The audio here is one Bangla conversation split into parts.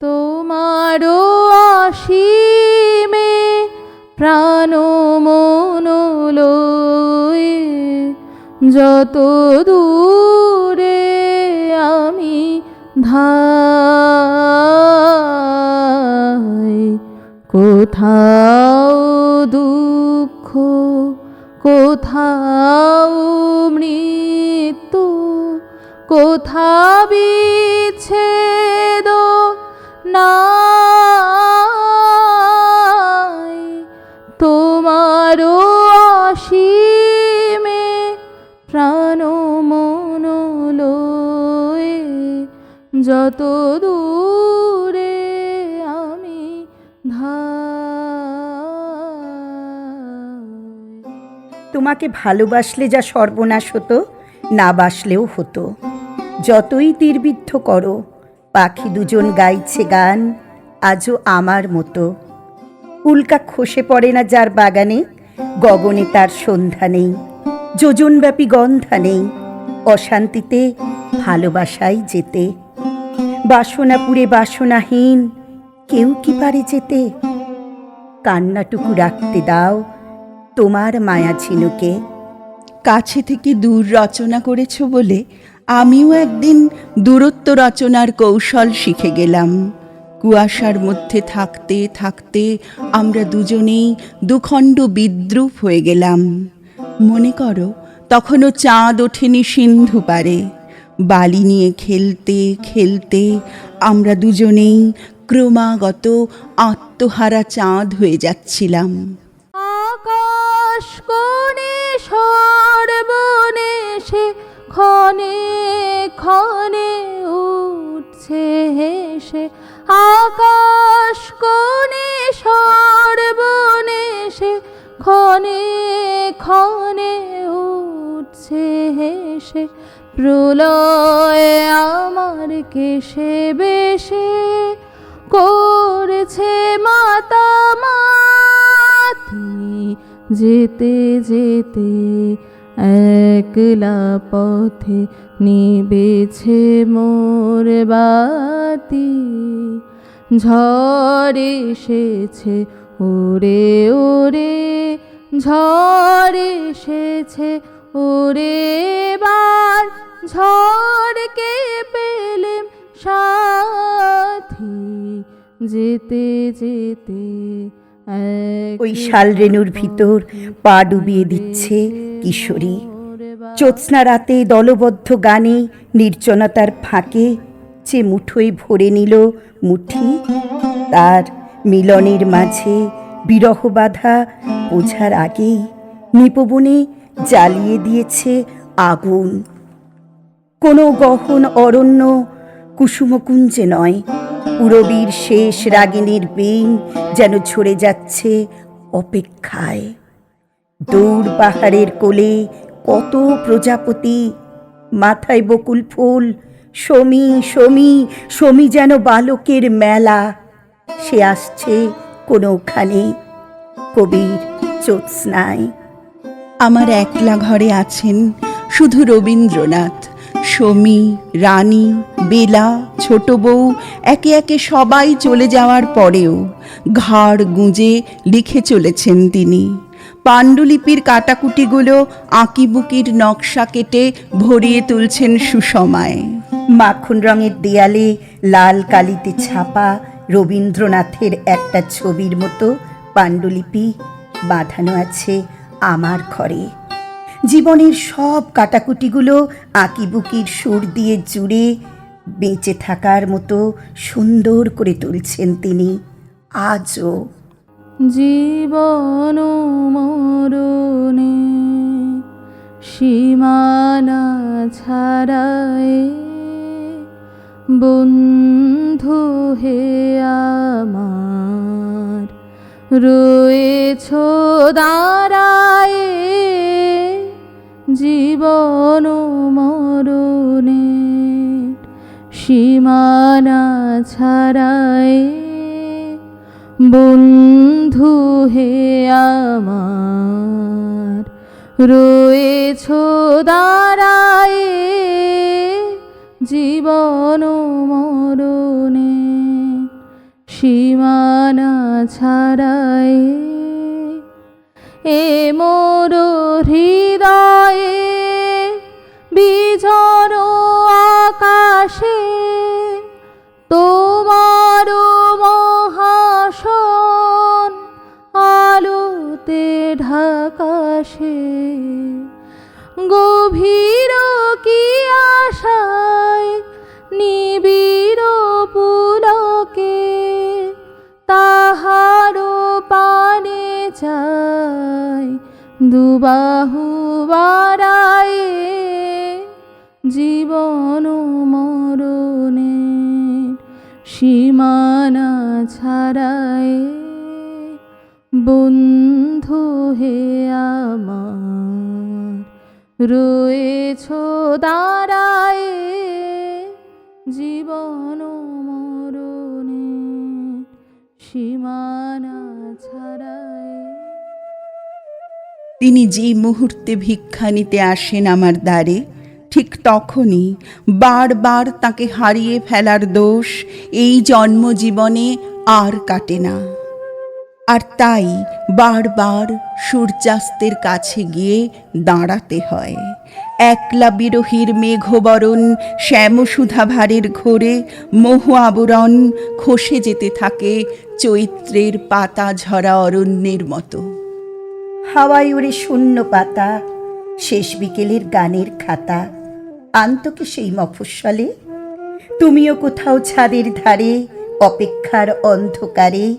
তোমারও অসীমে প্রাণ মন যত দূরে আমি ধাই কোথাও দুঃখ কোথাও মৃত্যু কোথা বিচ্ছেদ নাই। তোমারও অসীমে প্রাণ মন লয়ে যত দূরে আমি ধাই তোমাকে ভালোবাসলে যা সর্বনাশ হতো, না বাসলেও হতো। যতই তীরবিদ্ধ করো, পাখি দুজন গাইছে গান, আজও আমার মতো। উল্কা খসে পড়ে না যার বাগানে, গগনে তার সন্ধ্যা নেই, যোজনব্যাপী গন্ধা নেই, অশান্তিতে ভালোবাসাই যেতে। বাসনা বাসনাপুরে বাসনাহীন, কেউ কি পারে যেতে? কান্নাটুকু রাখতে দাও তোমার মায়া ঝিনুকে কাছে থেকে দূর রচনা করেছ বলে আমিও একদিন দূরত্ব রচনার কৌশল শিখে গেলাম। কুয়াশার মধ্যে থাকতে থাকতে আমরা দুজনেই দুখণ্ড বিদ্রুপ হয়ে গেলাম। মনে করো, তখনও চাঁদ ওঠেনি সিন্ধু পারে। বালি নিয়ে খেলতে খেলতে আমরা দুজনেই ক্রমাগত আত্মহারা চাঁদ হয়ে যাচ্ছিলাম। আকাশ কোণে সর্বনেশে, ক্ষণে ক্ষণে উঠছে হেসে। আকাশ কোণে সর্বনেশে, ক্ষণে ক্ষণে উঠছে হেসে। প্রলয় আমার কেশে বেশে, করেছে মাতা মাতি যেতে যেতে একলা পথে নিবেছে মোর বাতি। ঝড় এসেছে, ওরে ওরে, ঝড় এসেছে, ওরে বার ঝড়কে পেলেম সাথী। যেতে যেতে ওই শাল রেণুর ভিতর পা ডুবিয়ে দিচ্ছে কিশোরী। জ্যোৎস্না রাতে দলবদ্ধ গানে নির্জনতার ফাঁকে যে মুঠোয় ভরে নিল মুঠি তার মিলনের মাঝে বিরহ বাধা বোঝার আগেই নিপবনে জ্বালিয়ে দিয়েছে আগুন। কোনো গহন অরণ্য কুসুমকুঞ্জে নয় পুরবীর শেষ রাগিনীর বেন যেন ঝরে যাচ্ছে অপেক্ষায়। দৌড় পাহাড়ের কোলে কত প্রজাপতি, মাথায় বকুল ফুল সমী সমী সমী যেন বালকের মেলা। সে আসছে কোনোখানে, কবির জ্যোৎস্নায়। আমার একলা ঘরে আছেন শুধু রবীন্দ্রনাথ। সমী রানী, বেলা, ছোট বউ একে একে সবাই চলে যাওয়ার পরেও ঘাড় গুঁজে লিখে চলেছেন তিনি। পাণ্ডুলিপির কাটাকুটিগুলো আঁকিবুকির নকশা কেটে ভরিয়ে তুলছেন সুষমায় মাখন রঙের দেয়ালে লাল কালিতে ছাপা রবীন্দ্রনাথের একটা ছবির মতো পাণ্ডুলিপি বাঁধানো আছে আমার ঘরে। জীবনের সব কাটাকুটিগুলো আঁকিবুকির সুর দিয়ে জুড়ে বেঁচে থাকার মতো সুন্দর করে তুলছেন তিনি। আজও। জীবন মরণে সীমানা ছাড়ায় বন্ধু হে আমার, রয়েছ দাঁড়ায় জীবন মরণে সীমানা ছাড়ায় বন্ধু হে আমার, রয়েছ দাঁড়ায়ে জীবন মরণে সীমানা ছাড়ায় এ মোর ঢাকাশে গভীর কি আশায় নিবিড় পুলকে তাহারও পানে চাই দুবাহু বাড়ায়ে জীবন মরণে সীমানা ছাড়ায় বন্ধু হে আমার, রয়েছ দাঁড়ায় জীবন মরণে, সীমানা ছাড়ায়। তিনি যে মুহূর্তে ভিক্ষা নিতে আসেন আমার দ্বারে, ঠিক তখনই বারবার তাকে হারিয়ে ফেলার দোষ এই জন্মজীবনে আর কাটে না। আর তাই বারবার সূর্যাস্তের কাছে গিয়ে দাঁড়াতে হয়। একলা বিরোহীর মেঘবরণ, শ্যামসুধাভারের ঘোরে মোহ আবরণ খসে যেতে থাকে চৈত্রের পাতা ঝরা অরণ্যের মতো। হাওয়ায় ওরে শূন্য পাতা, শেষ বিকেলের গানের খাতা। আন্তকে সেই মফস্বলে, তুমিও কোথাও ছাদের ধারে, অপেক্ষার অন্ধকারে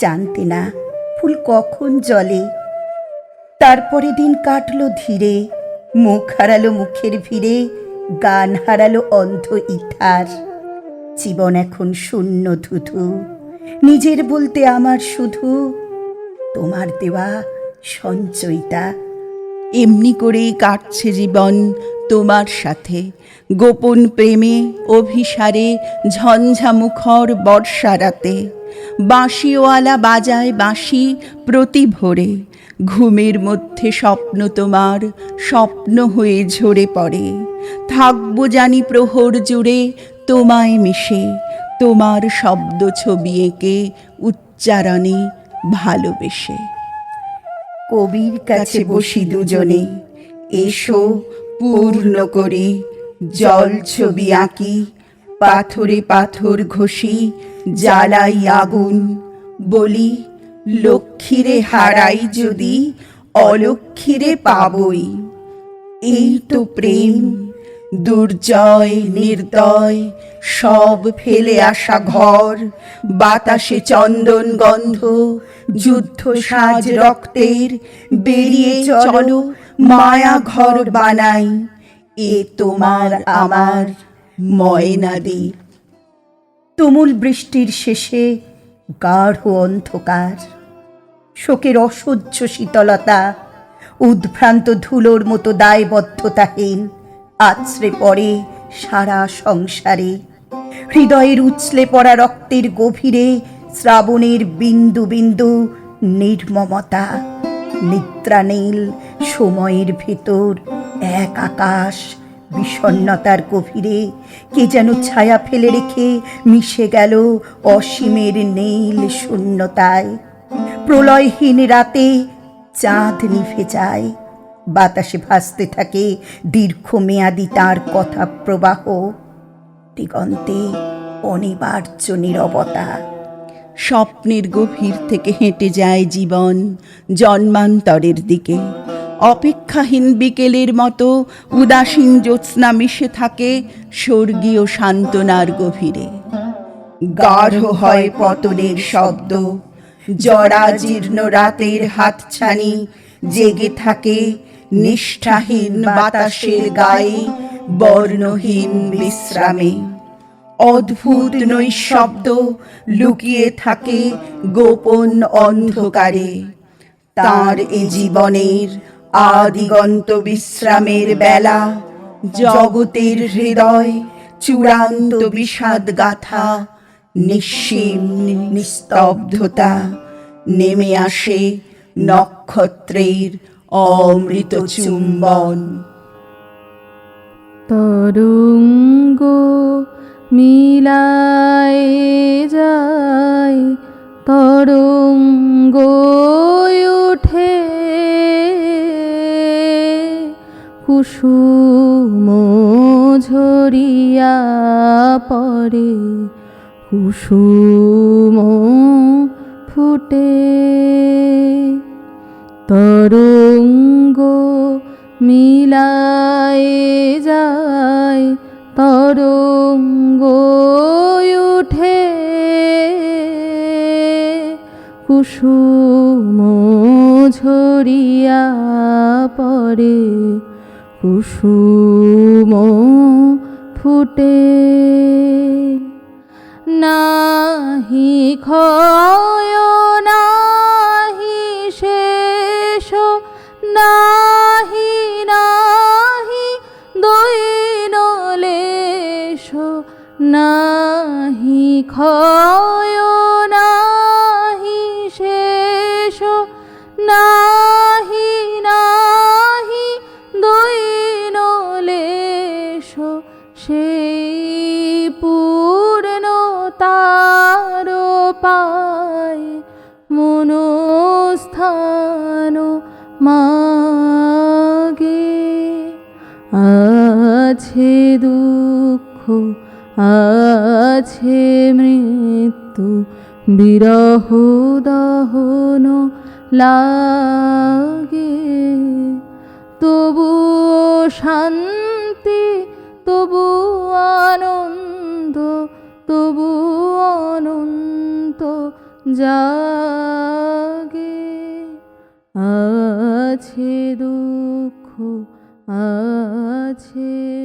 জানতে না। ফুল কখন জলে তারপরে দিন কাটলো ধীরে, মুখ হারালো মুখের ভিড়ে, গান হারালো অন্ধ ইথার। জীবন এখন শূন্য ধুধু, নিজের বলতে আমার শুধু, তোমার দেওয়া সঞ্চয়টা। এমনি করেই কাটছে জীবন তোমার সাথে, গোপন প্রেমে, অভিসারে, ঝঞ্ঝামুখর বর্ষা রাতে। বাঁশিওয়ালা বাজায় বাঁশি প্রতি ভোরে। ঘুমের মধ্যে স্বপ্ন তোমার স্বপ্ন হয়ে ঝরে পড়ে। থাকব জানি প্রহর জুড়ে তোমায় মিশে। তোমার শব্দ ছবি এঁকে উচ্চারণে ভালোবেসে। কবির কাছে বসি দুজনে। এসো পূর্ণ করে জল ছবি আঁকি। পাথরে পাথর ঘষি, জ্বালাই আগুন। বলি, লক্ষ্মীরে হারাই যদি, অলক্ষ্মীরে পাবই। এই তো প্রেম, দুর্জয়, নির্দয়, সব ফেলে আসা ঘর। বাতাসে চন্দন গন্ধ, যুদ্ধ সাজ রক্তের, বেরিয়ে চলো মায়া ঘর বানাই। এ তোমার আমার ময়নাদি। তুমুল বৃষ্টির শেষে গাঢ় অন্ধকার। শোকের অসহ্য শীতলতা, উদ্ভ্রান্ত ধুলোর মতো দায়বদ্ধতাহীন, আছড়ে পড়ে সারা সংসারে। হৃদয়ের উছলে পড়া রক্তের গভীরে শ্রাবণের বিন্দু বিন্দু নির্মমতা। নিদ্রানীল সময়ের ভেতর এক আকাশ বিষণ্ণতার গভীরে কে যেন ছায়া ফেলে রেখে মিশে গেল অসীমের নীল শূন্যতায়। প্রলয়হীন রাতে চাঁদ নিভে যায়, বাতাসে ভাসতে থাকে দীর্ঘমেয়াদী তার কথা প্রবাহ দিগন্তে অনিবার্য নিরবতা। স্বপ্নের গভীর থেকে হেঁটে যায় জীবন জন্মান্তরের দিকে। অপেক্ষাহীন বিকেলের মতো উদাসীন জ্যোৎস্না মিশে থাকে স্বর্গীয় সান্ত্বনার গভীরে। গাঢ় হয় পতনের শব্দ জরা জীর্ণ রাতের হাতছানি, জেগে থাকে নিষ্ঠাহীন বাতাসের গায়ে, বর্ণহীন বিশ্রামে। অদ্ভুত নৈশব্দ লুকিয়ে থাকে গোপন অন্ধকারে। তার এ জীবনের আদিগন্ত বিশ্রামের বেলা, জগতের হৃদয় চূড়ান্ত বিষাদ গাথা, নিঃসীম নিস্তব্ধতা, নেমে আসে নক্ষত্রের অমৃত চুম্বন। তরঙ্গ মিলায় যায় তরঙ্গ উঠে কুসুম ঝরিয়া পড়ে কুসুম ফুটে। তরঙ্গ মিলায় যায় তরঙ্গ উঠে। কুসুম ঝরিয়া পড়ে কুসুম ফুটে নাহি ক্ষয়, নাহি শেষ, নাহি নাহি দৈন লেশ, নাহি ক্ষয়, নাহি শেষ, নাহি আছে মৃত্যু, বিরহ দহন লাগে। তবু শান্তি তবু আনন্দ তবু অনন্ত জাগে। আছে দুঃখ, আছে